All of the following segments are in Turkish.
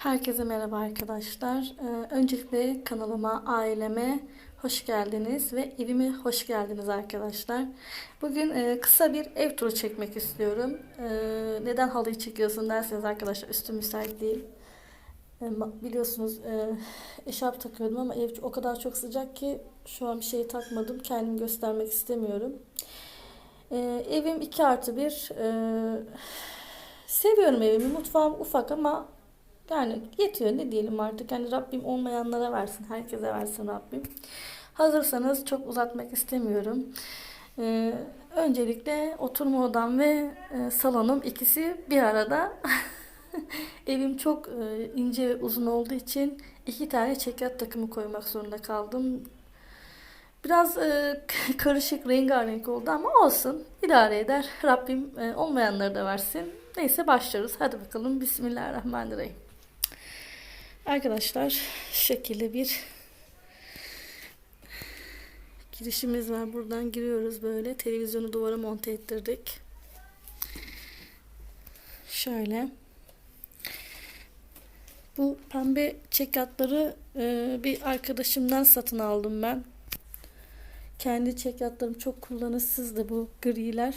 Herkese merhaba arkadaşlar. Ee, öncelikle kanalıma, aileme hoş geldiniz ve evime hoş geldiniz arkadaşlar. Bugün e, kısa bir ev turu çekmek istiyorum. Ee, neden halıyı çekiyorsun derseniz arkadaşlar üstüm müsait değil. Ee, biliyorsunuz e, eşarp takıyordum ama ev o kadar çok sıcak ki şu an bir şey takmadım. Kendimi göstermek istemiyorum. Evim 2 artı 1. Ee, seviyorum evimi. Mutfağım ufak ama yani yetiyor ne diyelim artık. Yani Rabbim olmayanlara versin. Herkese versin Rabbim. Hazırsanız çok uzatmak istemiyorum. Ee, öncelikle oturma odam ve e, salonum ikisi bir arada. Evim çok e, ince ve uzun olduğu için iki tane çekyat takımı koymak zorunda kaldım. Biraz e, karışık rengarenk oldu ama olsun idare eder. Rabbim e, olmayanları da versin. Neyse başlıyoruz. Hadi bakalım. Bismillahirrahmanirrahim. Arkadaşlar şekilli bir girişimiz var. Buradan giriyoruz böyle. Televizyonu duvara monte ettirdik. Şöyle. Bu pembe çekyatları e, bir arkadaşımdan satın aldım ben. Kendi çekyatlarım çok kullanışsızdı bu griler.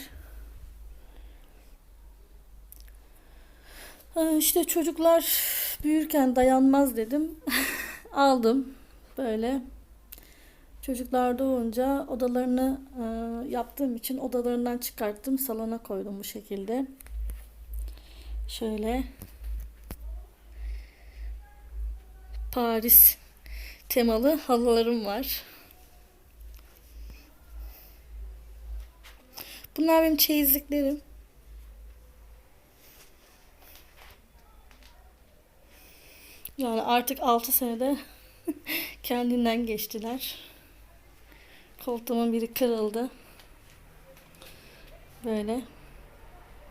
Ha, İşte çocuklar büyürken dayanmaz dedim. Aldım böyle. Çocuklar doğunca odalarını e, yaptığım için odalarından çıkarttım. Salona koydum bu şekilde. Şöyle. Paris temalı halılarım var. Bunlar benim çeyizliklerim. Yani artık 6 senede kendinden geçtiler. Koltuğumun biri kırıldı. Böyle.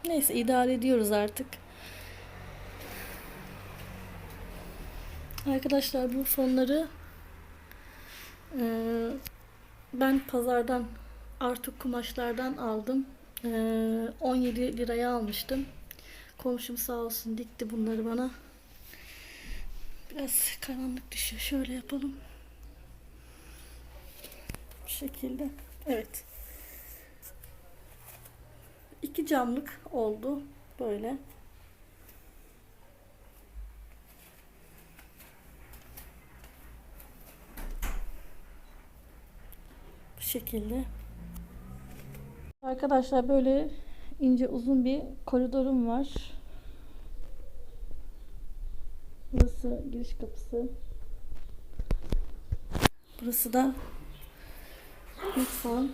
Neyse idare ediyoruz artık. Arkadaşlar bu fonları eee, ben pazardan artık kumaşlardan aldım. Eee, 17 liraya almıştım. Komşum sağ olsun dikti bunları bana. Biraz karanlık düşüyor. Şöyle yapalım. Bu şekilde. Evet. İki camlık oldu. Böyle. Bu şekilde. Arkadaşlar böyle ince uzun bir koridorum var. Burası giriş kapısı. Burası da mutfağım.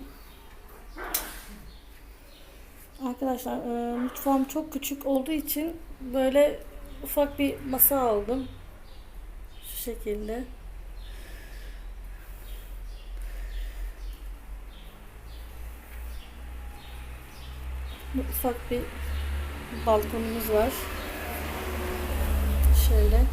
Arkadaşlar e, mutfağım çok küçük olduğu için böyle ufak bir masa aldım. Şu şekilde. Ufak bir balkonumuz var. Şöyle.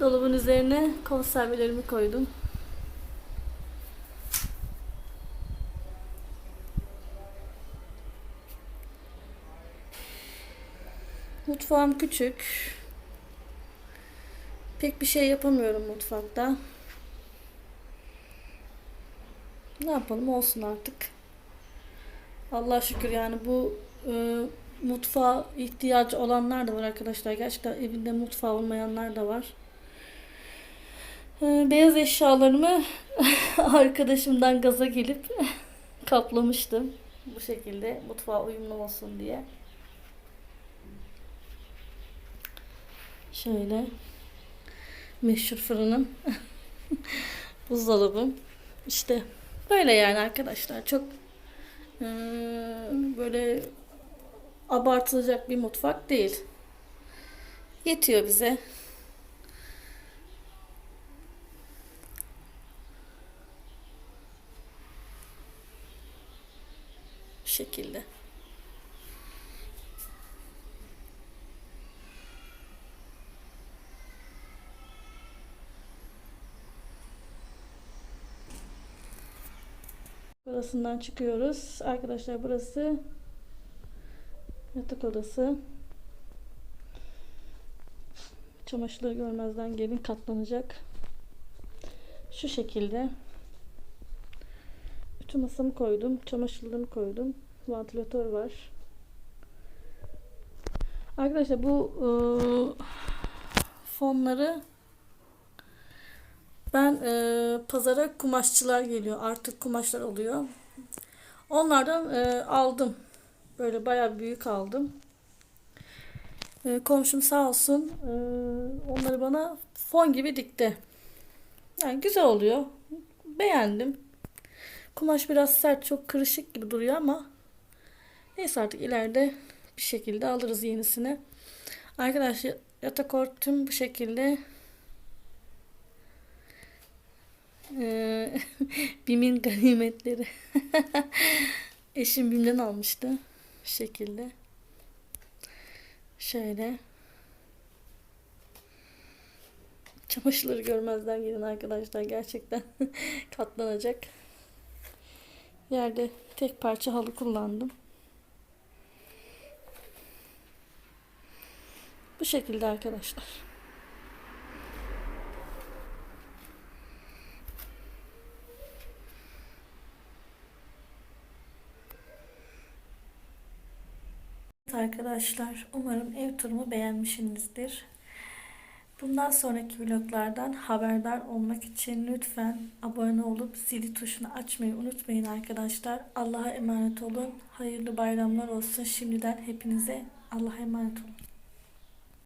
Dolabın üzerine konservelerimi koydum. Mutfağım küçük. Pek bir şey yapamıyorum mutfakta. Ne yapalım olsun artık. Allah şükür yani bu e, mutfağa ihtiyacı olanlar da var arkadaşlar. Gerçekten evinde mutfağı olmayanlar da var. E, beyaz eşyalarımı arkadaşımdan gaza gelip kaplamıştım. Bu şekilde mutfağa uyumlu olsun diye. Şöyle meşhur fırınım. Buzdolabım. İşte böyle yani arkadaşlar. Çok eee, böyle abartılacak bir mutfak değil. Yetiyor bize. Şekilde. Burası odasından çıkıyoruz. Arkadaşlar burası yatak odası. Çamaşırları görmezden gelin katlanacak. Şu şekilde. Bütün masamı koydum. Çamaşırlarımı koydum. Vantilatör var. Arkadaşlar bu ıı, fonları ben e, pazara kumaşçılar geliyor. Artık kumaşlar oluyor. Onlardan e, aldım. Böyle bayağı büyük aldım. E, komşum sağ olsun e, onları bana fon gibi dikti. Yani güzel oluyor. Beğendim. Kumaş biraz sert, çok kırışık gibi duruyor ama neyse artık ileride bir şekilde alırız yenisini. Arkadaşlar yatak örtüm bu şekilde. Ee, Bim'in ganimetleri. Eşim Bim'den almıştı. Bu şekilde. Şöyle. Çamaşırları görmezden gelin arkadaşlar. Gerçekten katlanacak. Yerde tek parça halı kullandım. Bu şekilde arkadaşlar. Arkadaşlar umarım ev turumu beğenmişsinizdir. Bundan sonraki vloglardan haberdar olmak için lütfen abone olup zili tuşunu açmayı unutmayın arkadaşlar. Allah'a emanet olun. Hayırlı bayramlar olsun. Şimdiden hepinize Allah'a emanet olun.